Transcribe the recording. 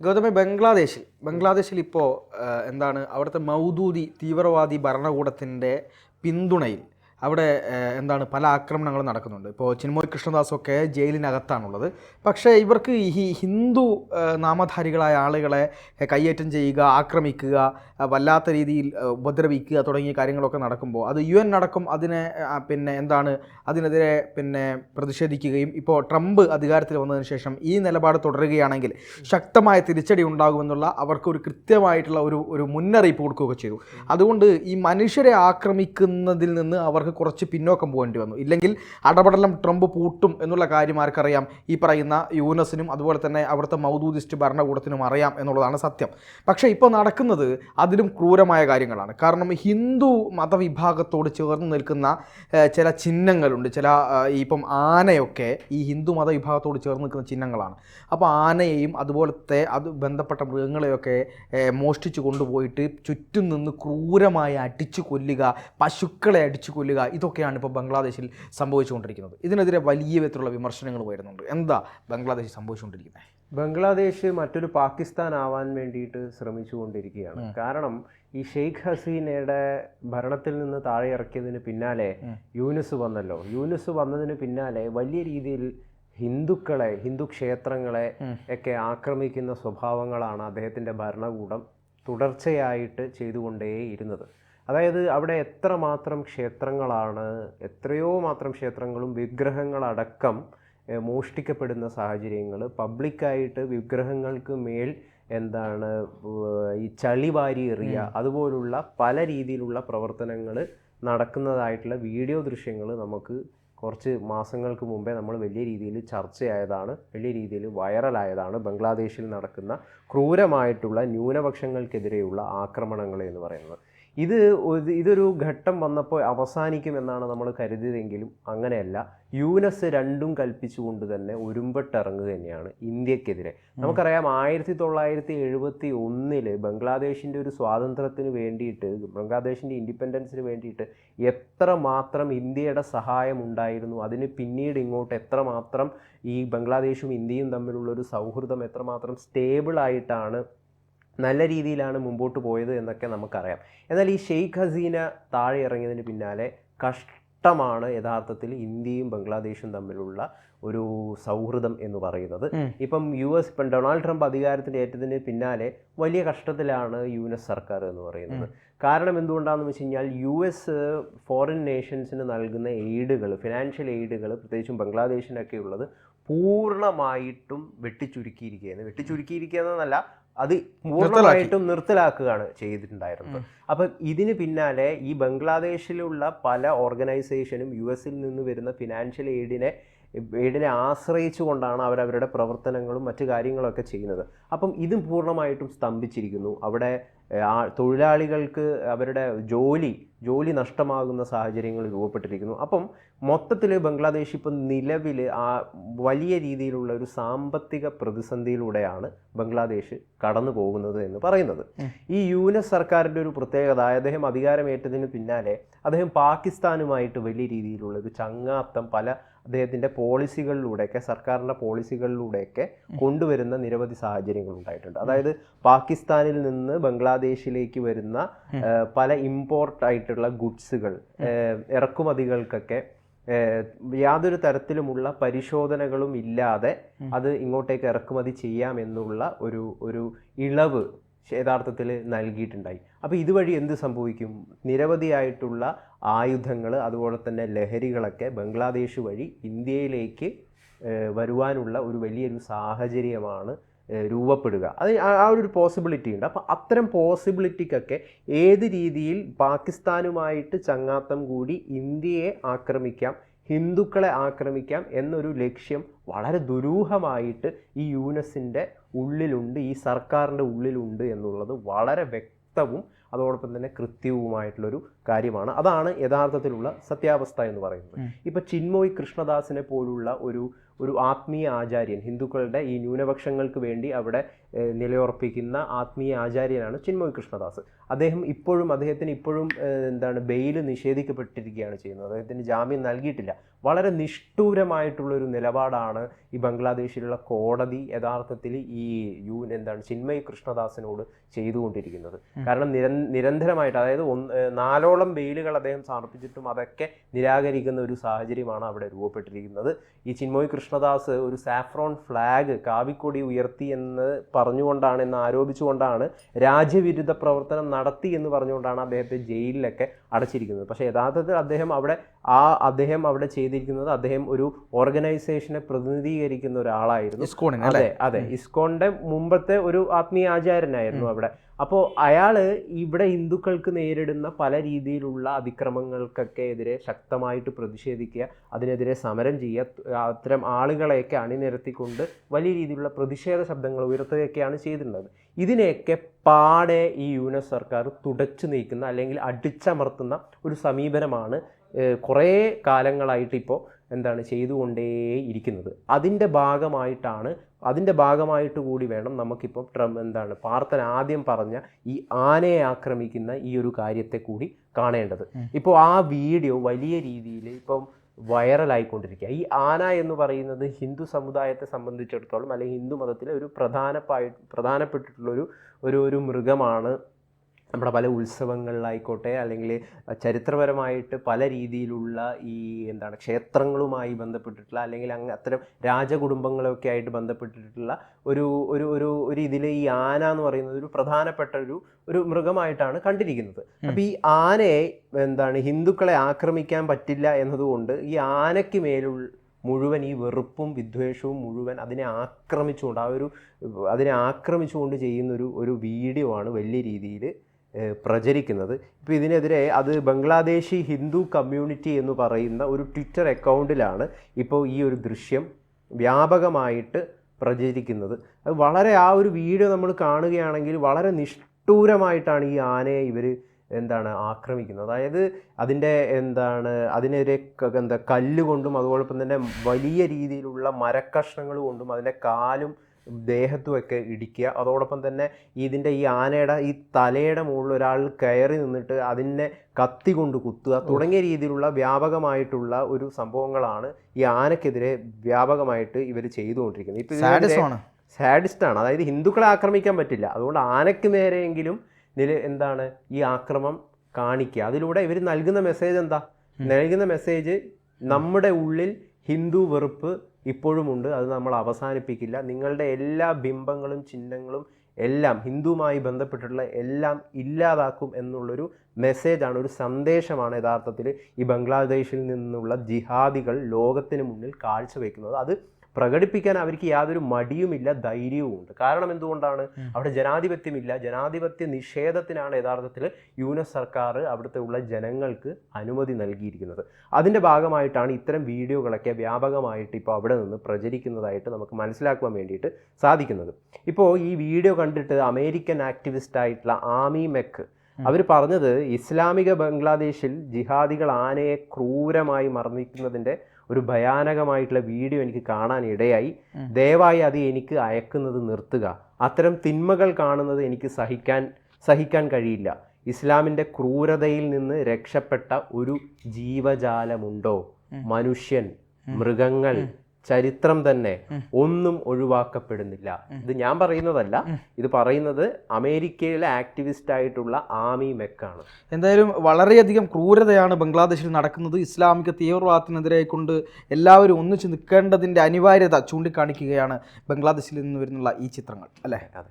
ഗൗതമ ബംഗ്ലാദേശിൽ ബംഗ്ലാദേശിൽ ഇപ്പോൾ എന്താണ് അവിടുത്തെ മൗദൂദി തീവ്രവാദി ഭരണകൂടത്തിന്റെ പിന്തുണയിൽ അവിടെ എന്താണ് പല ആക്രമണങ്ങളും നടക്കുന്നുണ്ട്. ഇപ്പോൾ ചിന്മോയ് കൃഷ്ണദാസൊക്കെ ജയിലിനകത്താണുള്ളത്. പക്ഷേ ഇവർക്ക് ഈ ഹിന്ദു നാമധാരികളായ ആളുകളെ കയ്യേറ്റം ചെയ്യുക ആക്രമിക്കുക വല്ലാത്ത രീതിയിൽ ഉപദ്രവിക്കുക തുടങ്ങിയ കാര്യങ്ങളൊക്കെ നടക്കുമ്പോൾ അത് യു എൻ അടക്കം അതിനെ പിന്നെ എന്താണ് അതിനെതിരെ പിന്നെ പ്രതിഷേധിക്കുകയും ഇപ്പോൾ ട്രംപ് അധികാരത്തിൽ വന്നതിന് ശേഷം ഈ നിലപാട് തുടരുകയാണെങ്കിൽ ശക്തമായ തിരിച്ചടി ഉണ്ടാകുമെന്നുള്ള അവർക്ക് ഒരു കൃത്യമായിട്ടുള്ള ഒരു ഒരു മുന്നറിയിപ്പ് കൊടുക്കുകയൊക്കെ ചെയ്തു. അതുകൊണ്ട് ഈ മനുഷ്യരെ ആക്രമിക്കുന്നതിൽ നിന്ന് അവർക്ക് കുറച്ച് പിന്നോക്കം പോകേണ്ടി വന്നു. ഇല്ലെങ്കിൽ അടപടലം ട്രംപ് പൂട്ടും എന്നുള്ള കാര്യം ആർക്കറിയാം? ഈ പറയുന്ന യൂനസിനും അതുപോലെ തന്നെ അവിടുത്തെ മൗദൂദിസ്റ്റ് ഭരണകൂടത്തിനും അറിയാം എന്നുള്ളതാണ് സത്യം. പക്ഷേ ഇപ്പോൾ നടക്കുന്നത് അതിലും ക്രൂരമായ കാര്യങ്ങളാണ്. കാരണം ഹിന്ദു മതവിഭാഗത്തോട് ചേർന്ന് നിൽക്കുന്ന ചില ചിഹ്നങ്ങളുണ്ട്. ചില ഇപ്പം ആനയൊക്കെ ഈ ഹിന്ദു മതവിഭാഗത്തോട് ചേർന്ന് നിൽക്കുന്ന ചിഹ്നങ്ങളാണ്. അപ്പോൾ ആനയെയും അതുപോലത്തെ അത് ബന്ധപ്പെട്ട മൃഗങ്ങളെയൊക്കെ മോഷ്ടിച്ചു കൊണ്ടുപോയിട്ട് ചുറ്റും നിന്ന് ക്രൂരമായി അടിച്ചു കൊല്ലുക പശുക്കളെ അടിച്ചു കൊല്ലുക ഇതൊക്കെയാണ് ഇപ്പോൾ ബംഗ്ലാദേശിൽ സംഭവിച്ചുകൊണ്ടിരിക്കുന്നത്. ഇതിനെതിരെ വലിയ വിധത്തിലുള്ള വിമർശനങ്ങൾ വരുന്നുണ്ട്. എന്താ ബംഗ്ലാദേശ് സംഭവിച്ചുകൊണ്ടിരിക്കുന്നത്? ബംഗ്ലാദേശ് മറ്റൊരു പാകിസ്ഥാൻ ആവാൻ വേണ്ടിയിട്ട് ശ്രമിച്ചുകൊണ്ടിരിക്കുകയാണ്. കാരണം ഈ ഷെയ്ഖ് ഹസീനയുടെ ഭരണത്തിൽ നിന്ന് താഴെ ഇറക്കിയതിന് പിന്നാലെ യൂനുസ് വന്നല്ലോ. യൂനുസ് വന്നതിന് പിന്നാലെ വലിയ രീതിയിൽ ഹിന്ദുക്കളെ ഹിന്ദു ക്ഷേത്രങ്ങളെ ഒക്കെ ആക്രമിക്കുന്ന സ്വഭാവങ്ങളാണ് അദ്ദേഹത്തിന്റെ ഭരണകൂടം തുടർച്ചയായിട്ട് ചെയ്തുകൊണ്ടേയിരുന്നത്. അതായത് അവിടെ എത്ര മാത്രം ക്ഷേത്രങ്ങളാണ് എത്രയോ മാത്രം ക്ഷേത്രങ്ങളും വിഗ്രഹങ്ങളടക്കം മോഷ്ടിക്കപ്പെടുന്ന സാഹചര്യങ്ങൾ. പബ്ലിക്കായിട്ട് വിഗ്രഹങ്ങൾക്ക് മേൽ എന്താണ് ഈ ചളി വാരി എറിയുക അതുപോലുള്ള പല രീതിയിലുള്ള പ്രവർത്തനങ്ങൾ നടക്കുന്നതായിട്ടുള്ള വീഡിയോ ദൃശ്യങ്ങൾ നമുക്ക് കുറച്ച് മാസങ്ങൾക്ക് മുമ്പേ നമ്മൾ വലിയ രീതിയിൽ ചർച്ചയായതാണ് വലിയ രീതിയിൽ വൈറലായതാണ് ബംഗ്ലാദേശിൽ നടക്കുന്ന ക്രൂരമായിട്ടുള്ള ന്യൂനപക്ഷങ്ങൾക്കെതിരെയുള്ള ആക്രമണങ്ങൾ എന്ന് പറയുന്നത്. ഇത് ഇതൊരു ഘട്ടം വന്നപ്പോൾ അവസാനിക്കുമെന്നാണ് നമ്മൾ കരുതിയതെങ്കിലും അങ്ങനെയല്ല. യൂനസ് രണ്ടും കൽപ്പിച്ചുകൊണ്ട് തന്നെ ഒരുമ്പെട്ടിറങ്ങുക തന്നെയാണ് ഇന്ത്യക്കെതിരെ. നമുക്കറിയാം ആയിരത്തി തൊള്ളായിരത്തി എഴുപത്തി ഒന്നിൽ ബംഗ്ലാദേശിന്റെ ഒരു സ്വാതന്ത്ര്യത്തിന് വേണ്ടിയിട്ട് ബംഗ്ലാദേശിന്റെ ഇൻഡിപെൻഡൻസിന് വേണ്ടിയിട്ട് എത്ര മാത്രം ഇന്ത്യയുടെ സഹായം ഉണ്ടായിരുന്നു അതിന് പിന്നീട് ഇങ്ങോട്ട് എത്രമാത്രം ഈ ബംഗ്ലാദേശും ഇന്ത്യയും തമ്മിലുള്ള ഒരു സൗഹൃദം എത്രമാത്രം സ്റ്റേബിൾ ആയിട്ടാണ് നല്ല രീതിയിലാണ് മുമ്പോട്ട് പോയത് എന്നൊക്കെ നമുക്കറിയാം. എന്നാൽ ഈ ഷെയ്ഖ് ഹസീന താഴെ ഇറങ്ങിയതിന് പിന്നാലെ കഷ്ടമാണ് യഥാർത്ഥത്തിൽ ഇന്ത്യയും ബംഗ്ലാദേശും തമ്മിലുള്ള ഒരു സൗഹൃദം എന്ന് പറയുന്നത്. ഇപ്പം യു എസ് ഇപ്പം ഡൊണാൾഡ് ട്രംപ് അധികാരത്തിൽ ഏറ്റതിന് പിന്നാലെ വലിയ കഷ്ടത്തിലാണ് യു എസ് സർക്കാർ എന്ന് പറയുന്നത്. കാരണം എന്തുകൊണ്ടാണെന്ന് വെച്ച് കഴിഞ്ഞാൽ യു എസ് ഫോറിൻ നേഷൻസിന് നൽകുന്ന എയ്ഡുകൾ ഫിനാൻഷ്യൽ എയ്ഡുകൾ പ്രത്യേകിച്ചും ബംഗ്ലാദേശിനൊക്കെ ഉള്ളത് പൂർണമായിട്ടും വെട്ടിച്ചുരുക്കിയിരിക്കുകയാണ്. വെട്ടിച്ചുരുക്കിയിരിക്കുക എന്നല്ല അത് പൂർണമായിട്ടും നിർത്തലാക്കുകയാണ് ചെയ്തിട്ടുണ്ടായിരുന്നത്. അപ്പം ഇതിന് പിന്നാലെ ഈ ബംഗ്ലാദേശിലുള്ള പല ഓർഗനൈസേഷനും യു എസിൽ നിന്ന് വരുന്ന ഫിനാൻഷ്യൽ എയ്ഡിനെ എയ്ഡിനെ ആശ്രയിച്ചുകൊണ്ടാണ് അവരവരുടെ പ്രവർത്തനങ്ങളും മറ്റു കാര്യങ്ങളൊക്കെ ചെയ്യുന്നത്. അപ്പം ഇതും പൂർണമായിട്ടും സ്തംഭിച്ചിരിക്കുന്നു. അവിടെ ആ തൊഴിലാളികൾക്ക് അവരുടെ ജോലി ജോലി നഷ്ടമാകുന്ന സാഹചര്യങ്ങൾ രൂപപ്പെട്ടിരിക്കുന്നു. അപ്പം മൊത്തത്തിൽ ബംഗ്ലാദേശ് ഇപ്പം നിലവിൽ ആ വലിയ രീതിയിലുള്ള ഒരു സാമ്പത്തിക പ്രതിസന്ധിയിലൂടെയാണ് ബംഗ്ലാദേശ് കടന്നു പോകുന്നത് എന്ന് പറയുന്നത്. ഈ യൂനസ് സർക്കാരിന്റെ ഒരു പ്രത്യേകത അദ്ദേഹം അധികാരമേറ്റതിന് പിന്നാലെ അദ്ദേഹം പാകിസ്ഥാനുമായിട്ട് വലിയ രീതിയിലുള്ള ഒരു ചങ്ങാത്തം പല അദ്ദേഹത്തിന്റെ പോളിസികളിലൂടെയൊക്കെ സർക്കാരിന്റെ പോളിസികളിലൂടെയൊക്കെ കൊണ്ടുവരുന്ന നിരവധി സാഹചര്യങ്ങൾ ഉണ്ടായിട്ടുണ്ട്. അതായത് പാകിസ്ഥാനിൽ നിന്ന് ബംഗ്ലാദേശിലേക്ക് വരുന്ന പല ഇമ്പോർട്ട് ആയിട്ടുള്ള ഗുഡ്സുകൾ ഇറക്കുമതികൾക്കൊക്കെ യാതൊരു തരത്തിലുമുള്ള പരിശോധനകളും ഇല്ലാതെ അത് ഇങ്ങോട്ടേക്ക് ഇറക്കുമതി ചെയ്യാമെന്നുള്ള ഒരു ഒരു ഇളവ് യഥാർത്ഥത്തിൽ നൽകിയിട്ടുണ്ടായി. അപ്പോൾ ഇതുവഴി എന്ത് സംഭവിക്കും? നിരവധിയായിട്ടുള്ള ആയുധങ്ങൾ അതുപോലെ തന്നെ ലഹരികളൊക്കെ ബംഗ്ലാദേശ് വഴി ഇന്ത്യയിലേക്ക് വരുവാനുള്ള ഒരു വലിയൊരു സാഹചര്യമാണ് രൂപപ്പെടുക. അത് ആ ഒരു പോസിബിലിറ്റി ഉണ്ട്. അപ്പോൾ അത്തരം പോസിബിലിറ്റിക്കൊക്കെ ഏത് രീതിയിൽ പാകിസ്ഥാനുമായിട്ട് ചങ്ങാത്തം കൂടി ഇന്ത്യയെ ആക്രമിക്കാം ഹിന്ദുക്കളെ ആക്രമിക്കാം എന്നൊരു ലക്ഷ്യം വളരെ ദുരൂഹമായിട്ട് ഈ യൂനസിന്റെ ഉള്ളിലുണ്ട് ഈ സർക്കാരിന്റെ ഉള്ളിലുണ്ട് എന്നുള്ളത് വളരെ വ്യക്തവും അതോടൊപ്പം തന്നെ കൃത്യവുമായിട്ടുള്ളൊരു കാര്യമാണ്. അതാണ് യഥാർത്ഥത്തിലുള്ള സത്യാവസ്ഥ എന്ന് പറയുന്നത്. ഇപ്പം ചിന്മോയ് കൃഷ്ണദാസിനെ പോലുള്ള ഒരു ഒരു ആത്മീയ ആചാര്യൻ. ഹിന്ദുക്കളുടെ ഈ ന്യൂനപക്ഷങ്ങൾക്ക് വേണ്ടി അവിടെ നിലയുറപ്പിക്കുന്ന ആത്മീയ ആചാര്യനാണ് ചിന്മോയ് കൃഷ്ണദാസ്. അദ്ദേഹം ഇപ്പോഴും അദ്ദേഹത്തിന് ഇപ്പോഴും എന്താണ് ബെയിൽ നിഷേധിക്കപ്പെട്ടിരിക്കുകയാണ് ചെയ്യുന്നത്. അദ്ദേഹത്തിന് ജാമ്യം നൽകിയിട്ടില്ല. വളരെ നിഷ്ഠൂരമായിട്ടുള്ളൊരു നിലപാടാണ് ഈ ബംഗ്ലാദേശിലുള്ള കോടതി യഥാർത്ഥത്തിൽ ഈ യു എന്താണ് ചിന്മയ് കൃഷ്ണദാസിനോട് ചെയ്തുകൊണ്ടിരിക്കുന്നത്. കാരണം നിര നിരന്തരമായിട്ട് അതായത് ഒന്ന് നാലോളം ബെയിലുകൾ അദ്ദേഹം സമർപ്പിച്ചിട്ടും അതൊക്കെ നിരാകരിക്കുന്ന ഒരു സാഹചര്യമാണ് അവിടെ രൂപപ്പെട്ടിരിക്കുന്നത്. ഈ ചിന്മയ് കൃഷ്ണദാസ് ഒരു സാഫ്രോൺ ഫ്ലാഗ് കാവിക്കൊടി ഉയർത്തി എന്ന് പറഞ്ഞുകൊണ്ടാണ് എന്ന് ആരോപിച്ചുകൊണ്ടാണ് രാജ്യവിരുദ്ധ പ്രവർത്തനം നടത്തി എന്ന് പറഞ്ഞുകൊണ്ടാണ് അദ്ദേഹത്തെ ജയിലിലൊക്കെ അടച്ചിരിക്കുന്നത്. പക്ഷേ യഥാർത്ഥത്തിൽ അദ്ദേഹം അവിടെ ആ അദ്ദേഹം അവിടെ ചെയ്തിരിക്കുന്നത് അദ്ദേഹം ഒരു ഓർഗനൈസേഷനെ പ്രതിനിധീകരിക്കുന്ന ഒരാളായിരുന്നു. അതെ അതെ. ഇസ്കോണിന്റെ മുമ്പത്തെ ഒരു ആത്മീയ ആചാരനായിരുന്നു അവിടെ. അപ്പോൾ അയാൾ ഇവിടെ ഹിന്ദുക്കൾക്ക് നേരിടുന്ന പല രീതിയിലുള്ള അതിക്രമങ്ങൾക്കൊക്കെ എതിരെ ശക്തമായിട്ട് പ്രതിഷേധിക്കുക അതിനെതിരെ സമരം ചെയ്യുക അത്തരം ആളുകളെയൊക്കെ അണിനിരത്തിക്കൊണ്ട് വലിയ രീതിയിലുള്ള പ്രതിഷേധ ശബ്ദങ്ങൾ ഉയർത്തുകയൊക്കെയാണ് ചെയ്തിട്ടുള്ളത്. ഇതിനെയൊക്കെ പാടെ ഈ യുനെസ് സർക്കാർ തുടച്ചു നീക്കുന്ന അല്ലെങ്കിൽ അടിച്ചമർത്തുന്ന ഒരു സമീപനമാണ് കുറേ കാലങ്ങളായിട്ട് ഇപ്പോൾ എന്താണ് ചെയ്തുകൊണ്ടേയിരിക്കുന്നത്. അതിന്റെ ഭാഗമായിട്ടാണ് അതിന്റെ ഭാഗമായിട്ട് കൂടി വേണം നമുക്കിപ്പം ട്രം എന്താണ് പാർത്തൻ ആദ്യം പറഞ്ഞ ഈ ആനയെ ആക്രമിക്കുന്ന ഈ ഒരു കാര്യത്തെ കൂടി കാണേണ്ടത്. ഇപ്പോൾ ആ വീഡിയോ വലിയ രീതിയിൽ ഇപ്പം വൈറലായിക്കൊണ്ടിരിക്കുക. ഈ ആന എന്ന് പറയുന്നത് ഹിന്ദു സമുദായത്തെ സംബന്ധിച്ചിടത്തോളം അല്ലെങ്കിൽ ഹിന്ദു മതത്തിലെ ഒരു പ്രധാനപ്പായി പ്രധാനപ്പെട്ടിട്ടുള്ളൊരു ഒരു ഒരു മൃഗമാണ് നമ്മുടെ പല ഉത്സവങ്ങളിലായിക്കോട്ടെ അല്ലെങ്കിൽ ചരിത്രപരമായിട്ട് പല രീതിയിലുള്ള ഈ എന്താണ് ക്ഷേത്രങ്ങളുമായി ബന്ധപ്പെട്ടിട്ടുള്ള അല്ലെങ്കിൽ അങ്ങ് അത്തരം രാജകുടുംബങ്ങളൊക്കെ ആയിട്ട് ബന്ധപ്പെട്ടിട്ടുള്ള ഒരു ഒരു ഒരു ഒരു ഇതിൽ ഈ ആന എന്ന് പറയുന്നത് ഒരു പ്രധാനപ്പെട്ട ഒരു ഒരു മൃഗമായിട്ടാണ് കണ്ടിരിക്കുന്നത്. അപ്പം ഈ ആനയെ എന്താണ് ഹിന്ദുക്കളെ ആക്രമിക്കാൻ പറ്റില്ല എന്നതുകൊണ്ട് ഈ ആനയ്ക്ക് മേലുള്ള മുഴുവൻ ഈ വെറുപ്പും വിദ്വേഷവും മുഴുവൻ അതിനെ ആക്രമിച്ചുകൊണ്ട് ആ ഒരു അതിനെ ആക്രമിച്ചുകൊണ്ട് ചെയ്യുന്നൊരു ഒരു വീഡിയോ ആണ് വലിയ രീതിയിൽ പ്രചരിക്കുന്നത്. ഇപ്പോൾ ഇതിനെതിരെ അത് ബംഗ്ലാദേശി ഹിന്ദു കമ്മ്യൂണിറ്റി എന്ന് പറയുന്ന ഒരു ട്വിറ്റർ അക്കൗണ്ടിലാണ് ഇപ്പോൾ ഈ ഒരു ദൃശ്യം വ്യാപകമായിട്ട് പ്രചരിക്കുന്നത്. അത് വളരെ ആ ഒരു വീഡിയോ നമ്മൾ കാണുകയാണെങ്കിൽ വളരെ നിഷ്ഠൂരമായിട്ടാണ് ഈ ആനയെ ഇവർ എന്താണ് ആക്രമിക്കുന്നത്. അതായത് അതിന്റെ എന്താണ് അതിനെതിരെ എന്താ കല്ലുകൊണ്ടും അതോടൊപ്പം തന്നെ വലിയ രീതിയിലുള്ള മരക്കഷ്ണങ്ങൾ കൊണ്ടും അതിന്റെ കാലും ദേഹത്തുമൊക്കെ ഇടിക്കുക. അതോടൊപ്പം തന്നെ ഇതിന്റെ ഈ ആനയുടെ ഈ തലയുടെ മുകളിൽ ഒരാൾ കയറി നിന്നിട്ട് അതിനെ കത്തി കൊണ്ട് കുത്തുക തുടങ്ങിയ രീതിയിലുള്ള വ്യാപകമായിട്ടുള്ള ഒരു സംഭവങ്ങളാണ് ഈ ആനക്കെതിരെ വ്യാപകമായിട്ട് ഇവർ ചെയ്തുകൊണ്ടിരിക്കുന്നത്. ഇപ്പം സാഡിസ്റ്റ് ആണ്. അതായത് ഹിന്ദുക്കളെ ആക്രമിക്കാൻ പറ്റില്ല. അതുകൊണ്ട് ആനയ്ക്ക് നേരെയെങ്കിലും നില എന്താണ് ഈ ആക്രമം കാണിക്കുക. അതിലൂടെ ഇവർ നൽകുന്ന മെസ്സേജ് എന്താ? നൽകുന്ന മെസ്സേജ് നമ്മുടെ ഉള്ളിൽ ഹിന്ദു വെറുപ്പ് ഇപ്പോഴുമുണ്ട് അത് നമ്മൾ അവസാനിപ്പിക്കില്ല. നിങ്ങളുടെ എല്ലാ ബിംബങ്ങളും ചിഹ്നങ്ങളും എല്ലാം ഹിന്ദുവുമായി ബന്ധപ്പെട്ടിട്ടുള്ള എല്ലാം ഇല്ലാതാക്കും എന്നുള്ളൊരു മെസ്സേജാണ് ഒരു സന്ദേശമാണ് യഥാർത്ഥത്തിൽ ഈ ബംഗ്ലാദേശിൽ നിന്നുള്ള ജിഹാദികൾ ലോകത്തിന് മുന്നിൽ കാഴ്ചവെക്കുന്നത്. അത് പ്രകടിപ്പിക്കാൻ അവർക്ക് യാതൊരു മടിയുമില്ല ധൈര്യവുമുണ്ട്. കാരണം എന്തുകൊണ്ടാണ്? അവിടെ ജനാധിപത്യമില്ല. ജനാധിപത്യ നിഷേധത്തിനാണ് യഥാർത്ഥത്തിൽ യുനെസ് സർക്കാർ അവിടുത്തെ ഉള്ള ജനങ്ങൾക്ക് അനുമതി നൽകിയിരിക്കുന്നത്. അതിന്റെ ഭാഗമായിട്ടാണ് ഇത്തരം വീഡിയോകളൊക്കെ വ്യാപകമായിട്ട് ഇപ്പോൾ അവിടെ നിന്ന് പ്രചരിക്കുന്നതായിട്ട് നമുക്ക് മനസ്സിലാക്കുവാൻ വേണ്ടിയിട്ട് സാധിക്കുന്നത്. ഇപ്പോൾ ഈ വീഡിയോ കണ്ടിട്ട് അമേരിക്കൻ ആക്ടിവിസ്റ്റ് ആയിട്ടുള്ള ആമി മെക്ക് അവർ പറഞ്ഞത് ഇസ്ലാമിക ബംഗ്ലാദേശിൽ ജിഹാദികൾ ആനയെ ക്രൂരമായി മർദ്ദിക്കുന്നതിന്റെ ഒരു ഭയാനകമായിട്ടുള്ള വീഡിയോ എനിക്ക് കാണാൻ ഇടയായി ദയവായി അത് എനിക്ക് അയക്കുന്നത് നിർത്തുക. അത്തരം തിന്മകൾ കാണുന്നത് എനിക്ക് സഹിക്കാൻ സഹിക്കാൻ കഴിയില്ല. ഇസ്ലാമിന്റെ ക്രൂരതയിൽ നിന്ന് രക്ഷപ്പെട്ട ഒരു ജീവജാലമുണ്ടോ? മനുഷ്യൻ മൃഗങ്ങൾ ചരിത്രം തന്നെ ഒന്നും ഒഴിവാക്കപ്പെടുന്നില്ല. ഇത് ഞാൻ പറയുന്നതല്ല. ഇത് പറയുന്നത് അമേരിക്കയിലെ ആക്ടിവിസ്റ്റ് ആയിട്ടുള്ള ആമി മെക്കാണ്. എന്തായാലും വളരെയധികം ക്രൂരതയാണ് ബംഗ്ലാദേശിൽ നടക്കുന്നത്. ഇസ്ലാമിക തീവ്രവാദത്തിനെതിരെ കൊണ്ട് എല്ലാവരും ഒന്നിച്ച് നിൽക്കേണ്ടതിന്റെ അനിവാര്യത ചൂണ്ടിക്കാണിക്കുകയാണ് ബംഗ്ലാദേശിൽ നിന്ന് വരുന്നുള്ള ഈ ചിത്രങ്ങൾ. അല്ലേ? അതെ.